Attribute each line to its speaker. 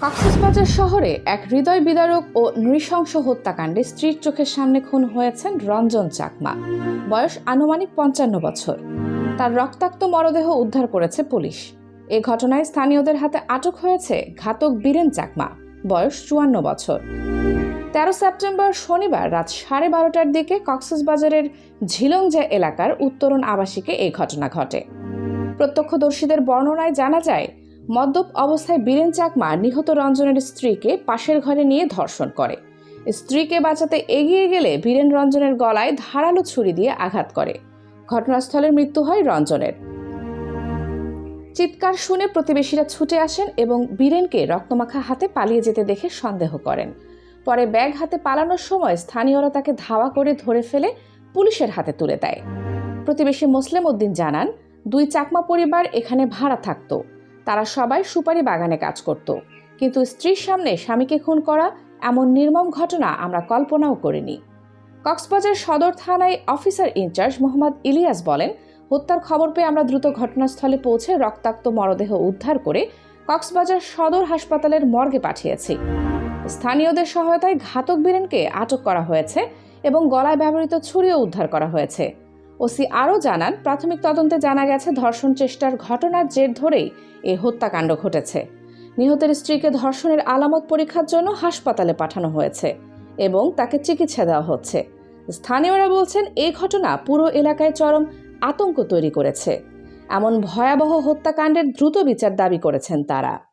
Speaker 1: কক্সবাজার শহরে এক হৃদয় বিদারক ও নৃশংস হত্যাকাণ্ডে স্ত্রীর চোখের সামনে খুন হয়েছেন রঞ্জন চাকমা। বয়স আনুমানিক পঞ্চান্ন বছর। তার রক্তাক্ত মরদেহ উদ্ধার করেছে পুলিশ। এ ঘটনায় স্থানীয়দের হাতে আটক হয়েছে ঘাতক বীরেন চাকমা। বয়স চুয়ান্ন বছর। তেরো সেপ্টেম্বর শনিবার রাত সাড়ে বারোটার দিকে কক্সবাজারের ঝিলংজা এলাকার উত্তরণ আবাসিকে এই ঘটনা ঘটে। প্রত্যক্ষদর্শীদের বর্ণনায় জানা যায় মদ্যপ অবস্থায় বীরেন চাকমা নিহত রঞ্জনের স্ত্রীকে পাশের ঘরে নিয়ে ধর্ষণ করে। স্ত্রীকে বাঁচাতে এগিয়ে গেলে বীরেন রঞ্জনের গলায় ধারালো ছুরি দিয়ে আঘাত করে। ঘটনাস্থলে মৃত্যু হয় রঞ্জনের। চিৎকার শুনে প্রতিবেশীরা ছুটে আসেন এবং বীরেনকে রক্তমাখা হাতে পালিয়ে যেতে দেখে সন্দেহ করেন। পরে ব্যাগ হাতে পালানোর সময় স্থানীয়রা তাকে ধাওয়া করে ধরে ফেলে পুলিশের হাতে তুলে দেয়। প্রতিবেশী মুসলিম উদ্দিন জানান, দুই চাকমা পরিবার এখানে ভাড়া থাকতো। তারা সবাই সুপারি বাগানে কাজ করত। কিন্তু স্ত্রীর সামনে স্বামীকে খুন করা এমন নির্মম ঘটনা আমরা কল্পনাও করিনি। কক্সবাজার সদর থানায় অফিসার ইনচার্জ মোহাম্মদ ইলিয়াস বলেন, হত্যার খবর পেয়ে আমরা দ্রুত ঘটনাস্থলে পৌঁছে রক্তাক্ত মরদেহ উদ্ধার করে কক্সবাজার সদর হাসপাতালের মর্গে পাঠিয়েছি। স্থানীয়দের সহায়তায় ঘাতক বীরেনকে আটক করা হয়েছে এবং গলায় ব্যবহৃত ছুরিও উদ্ধার করা হয়েছে। ওসি আরও জানান, প্রাথমিক তদন্তে জানা গেছে ধর্ষণ চেষ্টার ঘটনার জের ধরেই এ হত্যাকাণ্ড ঘটেছে। নিহতের স্ত্রীকে ধর্ষণের আলামত পরীক্ষার জন্য হাসপাতালে পাঠানো হয়েছে এবং তাকে চিকিৎসা দেওয়া হচ্ছে। স্থানীয়রা বলছেন এই ঘটনা পুরো এলাকায় চরম আতঙ্ক তৈরি করেছে। এমন ভয়াবহ হত্যাকাণ্ডের দ্রুত বিচার দাবি করেছেন তারা।